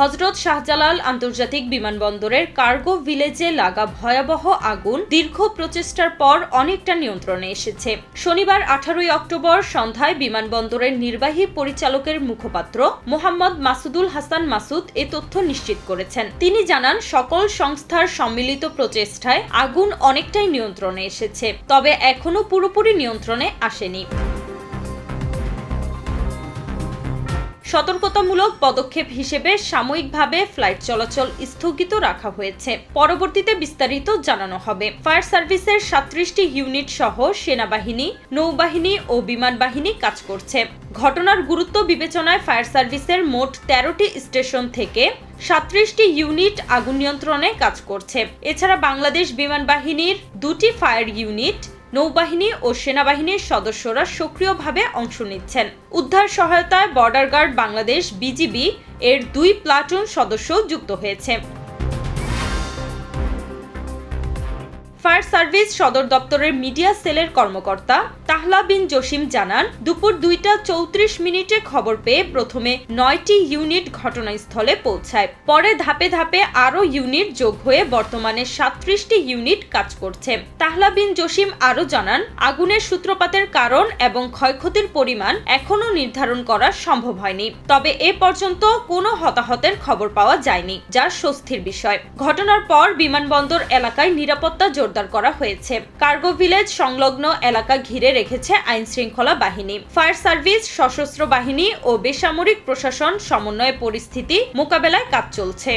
হজরত শাহজালাল আন্তর্জাতিক বিমানবন্দরের কার্গো ভিলেজে লাগা ভয়াবহ আগুন দীর্ঘ প্রচেষ্টার পর অনেকটা নিয়ন্ত্রণে এসেছে। শনিবার আঠারোই অক্টোবর সন্ধ্যায় বিমানবন্দরের নির্বাহী পরিচালকের মুখপাত্র মোহাম্মদ মাসুদুল হাসান মাসুদ এ তথ্য নিশ্চিত করেছেন। তিনি জানান, সকল সংস্থার সম্মিলিত প্রচেষ্টায় আগুন অনেকটাই নিয়ন্ত্রণে এসেছে, তবে এখনও পুরোপুরি নিয়ন্ত্রণে আসেনি। সতর্কতামূলক পদক্ষেপ হিসেবে সাময়িকভাবে ফ্লাইট চলাচল স্থগিত রাখা হয়েছে। পরবর্তীতে বিস্তারিত জানানো হবে। ফায়ার সার্ভিসের সাত্রিশটি ইউনিট সহ সেনাবাহিনী, নৌবাহিনী ও বিমান বাহিনী কাজ করছে। ঘটনার গুরুত্ব বিবেচনায় ফায়ার সার্ভিসের মোট তেরোটি স্টেশন থেকে সাত্রিশটি ইউনিট আগুন নিয়ন্ত্রণে কাজ করছে। এছাড়া বাংলাদেশ বিমান বাহিনীর দুটি ফায়ার ইউনিট নৌবাহিনী ও সেনাবাহিনীর সদস্যরা সক্রিয়ভাবে অংশ নিচ্ছেন। উদ্ধার সহায়তায় বর্ডার গার্ড বাংলাদেশ বিজিবি এর দুই প্লাটুন সদস্য যুক্ত হয়েছে। ফায়ার সার্ভিস সদর দপ্তরের মিডিয়া সেলের কর্মকর্তা তাহলা বিন জসিম জানান, দুপুর দুইটা চৌত্রিশ মিনিটে খবর পেয়ে প্রথমে নয়টি ইউনিট ঘটনাস্থলে পৌঁছায়। পরে ধাপে ধাপে আরও ইউনিট যোগ হয়ে বর্তমানে সাত্রিশটি ইউনিট কাজ করছে। তাহলা বিন জসিম আরও জানান, আগুনের সূত্রপাতের কারণ এবং ক্ষয়ক্ষতির পরিমাণ এখনও নির্ধারণ করা সম্ভব হয়নি। তবে এ পর্যন্ত কোনো হতাহতের খবর পাওয়া যায়নি, যা স্বস্তির বিষয়। ঘটনার পর বিমানবন্দর এলাকায় নিরাপত্তা জোরদার করা হয়েছে। কার্গো ভিলেজ সংলগ্ন এলাকা ঘিরে রেখেছে আইন শৃঙ্খলা বাহিনী। ফায়ার সার্ভিস, সশস্ত্র বাহিনী ও বেসামরিক প্রশাসন সমন্বয়ে পরিস্থিতি মোকাবেলায় কাজ চলছে।